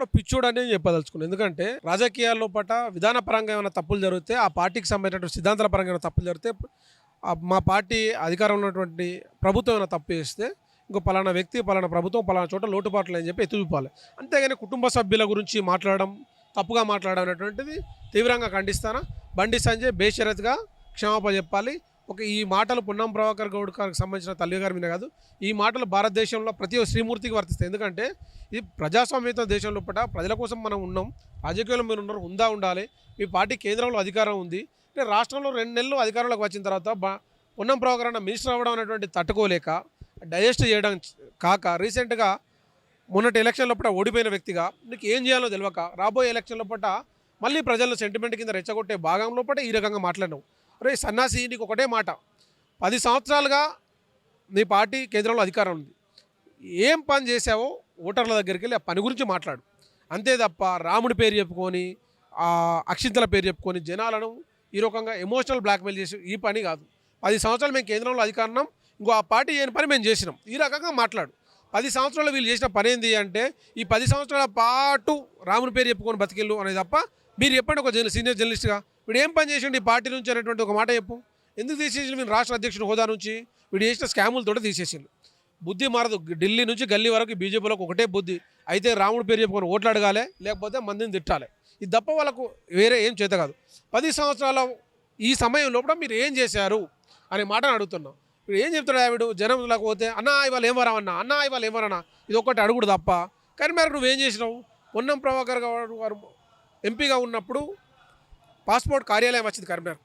కూడా పిచ్చోడు చెప్పదలుచుకున్నాను ఎందుకంటే రాజకీయాల్లో పట విధానపరంగా ఏమైనా తప్పులు జరిగితే ఆ పార్టీకి సంబంధించినటువంటి సిద్ధాంతాల పరంగా ఏమైనా తప్పులు జరిగితే మా పార్టీ అధికారంలో ఉన్నటువంటి ప్రభుత్వం ఏమైనా తప్పు చేస్తే ఇంకో పలానా వ్యక్తి పలానా ప్రభుత్వం పలానా చోట లోటుపాట్లు అని చెప్పి ఎత్తి చూపాలి. అంతేగాని కుటుంబ సభ్యుల గురించి మాట్లాడడం తప్పుగా మాట్లాడడం అనేటువంటిది తీవ్రంగా ఖండిస్తాను? బండి సంజయ్ బేషరత్గా క్షమాపణ చెప్పాలి. ఒక ఈ మాటలు పున్నం ప్రభాకర్ గౌడ్ గారికి సంబంధించిన తల్లి గారి మీద కాదు ఈ మాటలు భారతదేశంలో ప్రతి శ్రీమూర్తికి వర్తిస్తాయి. ఎందుకంటే ఇది ప్రజాస్వామ్యత దేశంలో పట ప్రజల కోసం మనం ఉన్నాం రాజకీయాలు మీరు ఉన్నారు ఉందా ఉండాలి. మీ పార్టీ కేంద్రంలో అధికారం ఉంది. అంటే రాష్ట్రంలో రెండు నెలలు అధికారంలోకి వచ్చిన తర్వాత పొన్నం ప్రభాకర్ అన్న మినిస్టర్ అవ్వడం అనేటువంటి తట్టుకోలేక డైజెస్ట్ చేయడం కాక రీసెంట్గా మొన్నటి ఎలక్షన్ పూట ఓడిపోయిన వ్యక్తిగా నీకు ఏం చేయాలో తెలియక రాబోయే ఎలక్షన్ పూట మళ్ళీ ప్రజల సెంటిమెంట్ కింద రెచ్చగొట్టే భాగంలో పూట ఈ రకంగా మాట్లాడినావు. రే సన్నాసి నీకు ఒకటే మాట. పది సంవత్సరాలుగా నీ పార్టీ కేంద్రంలో అధికారం ఉంది. ఏం పని చేసావో ఓటర్ల దగ్గరికి వెళ్ళి ఆ పని గురించి మాట్లాడు. అంతే తప్ప రాముడి పేరు చెప్పుకొని అక్షింతల పేరు చెప్పుకొని జనాలను ఈ రకంగా ఎమోషనల్ బ్లాక్మెయిల్ చేసి ఈ పని కాదు. పది సంవత్సరాలు మేము కేంద్రంలో అధికారం ఇంకో ఆ పార్టీ చేయని పని మేము చేసినాం. ఈ రకంగా మాట్లాడు. పది సంవత్సరాలు వీళ్ళు చేసిన పని ఏంది అంటే ఈ పది సంవత్సరాల పాటు రాముని పేరు చెప్పుకొని బతికెళ్ళు అనేది తప్ప మీరు చెప్పండి ఒక సీనియర్ జర్నలిస్ట్గా. వీడు ఏం పని చేసిండు ఈ పార్టీ నుంచి అనేటువంటి ఒక మాట చెప్పు. ఎందుకు తీసేసి వీళ్ళు రాష్ట్ర అధ్యక్షుడు హోదా నుంచి? వీడు చేసిన స్కాములతో తీసేసిండు. బుద్ధి మారదు. ఢిల్లీ నుంచి గల్లీ వరకు బీజేపీలోకి ఒకటే బుద్ధి. అయితే రాముడి పేరు చెప్పుకొని ఓట్లు అడగాలి లేకపోతే మందిని తిట్టాలి. ఇది తప్ప వాళ్ళకు వేరే ఏం చేత కాదు. పది సంవత్సరాల ఈ సమయం లోపల మీరు ఏం చేశారు? అనే మాటను అడుగుతున్నాం. ఇప్పుడు ఏం చెప్తాడు ఆవిడ? జనంలోకి పోతే అన్నా ఇవాళ ఏం వరామన్నా అన్నా? ఇవాళ ఏం వరన్నా ఇది ఒక్కటి అడుగుడు తప్ప. కానీ మరి నువ్వేం చేసినావు? పొన్నం ప్రభాకర్ గారు వారు ఎంపీగా ఉన్నప్పుడు పాస్పోర్ట్ కార్యాలయం వచ్చింది కరీంనగర్.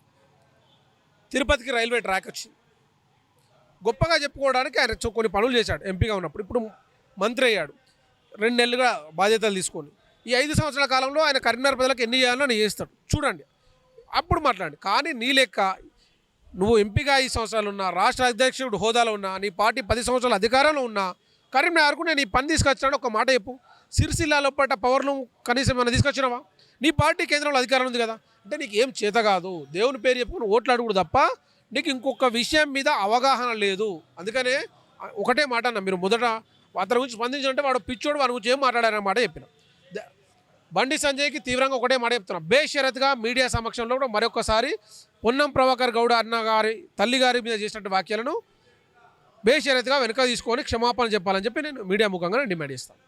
తిరుపతికి రైల్వే ట్రాక్ వచ్చింది. గొప్పగా చెప్పుకోవడానికి ఆయన కొన్ని పనులు చేశాడు ఎంపీగా ఉన్నప్పుడు. ఇప్పుడు మంత్రి అయ్యాడు. రెండు నెలలుగా బాధ్యతలు తీసుకొని. ఈ ఐదు సంవత్సరాల కాలంలో ఆయన కరీంనగర్ ప్రజలకు ఎన్ని చేయాలో నేను చేస్తాడు. చూడండి. అప్పుడు మాట్లాడండి. కానీ నీ లెక్క నువ్వు ఎంపీగా ఐదు సంవత్సరాలు ఉన్నా రాష్ట్ర అధ్యక్షుడు హోదాలో ఉన్నా నీ పార్టీ పది సంవత్సరాల అధికారంలో ఉన్నా కరీంనగర్కు నేను ఈ పని తీసుకొచ్చాను ఒక మాట చెప్పు. సిరిసిల్లాలో పట్ట పవర్ను కనీసం ఏమైనా తీసుకొచ్చినావా? నీ పార్టీ కేంద్రంలో అధికారం ఉంది కదా. అంటే నీకు ఏం చేత కాదు. దేవుని పేరు చెప్పుకుని ఓట్లు అడుగుడు తప్ప నీకు ఇంకొక విషయం మీద అవగాహన లేదు. అందుకనే ఒకటే మాట అన్న మీరు మొదట అతని గురించి స్పందించాలంటే వాడు పిచ్చోడు వాడి గురించి ఏం మాట్లాడారన్న మాట చెప్పిన. బండి సంజయ్కి తీవ్రంగా ఒకటే మాట చెప్తున్నా. బేషరత్గా మీడియా సమక్షంలో కూడా మరొకసారి పొన్నం ప్రభాకర్ గౌడ అన్న గారి తల్లి గారి మీద చేసినట్టు వ్యాఖ్యలను బేషరత్గా వెనుక తీసుకొని క్షమాపణ చెప్పాలని చెప్పి నేను మీడియా ముఖంగా డిమాండ్ చేస్తాను.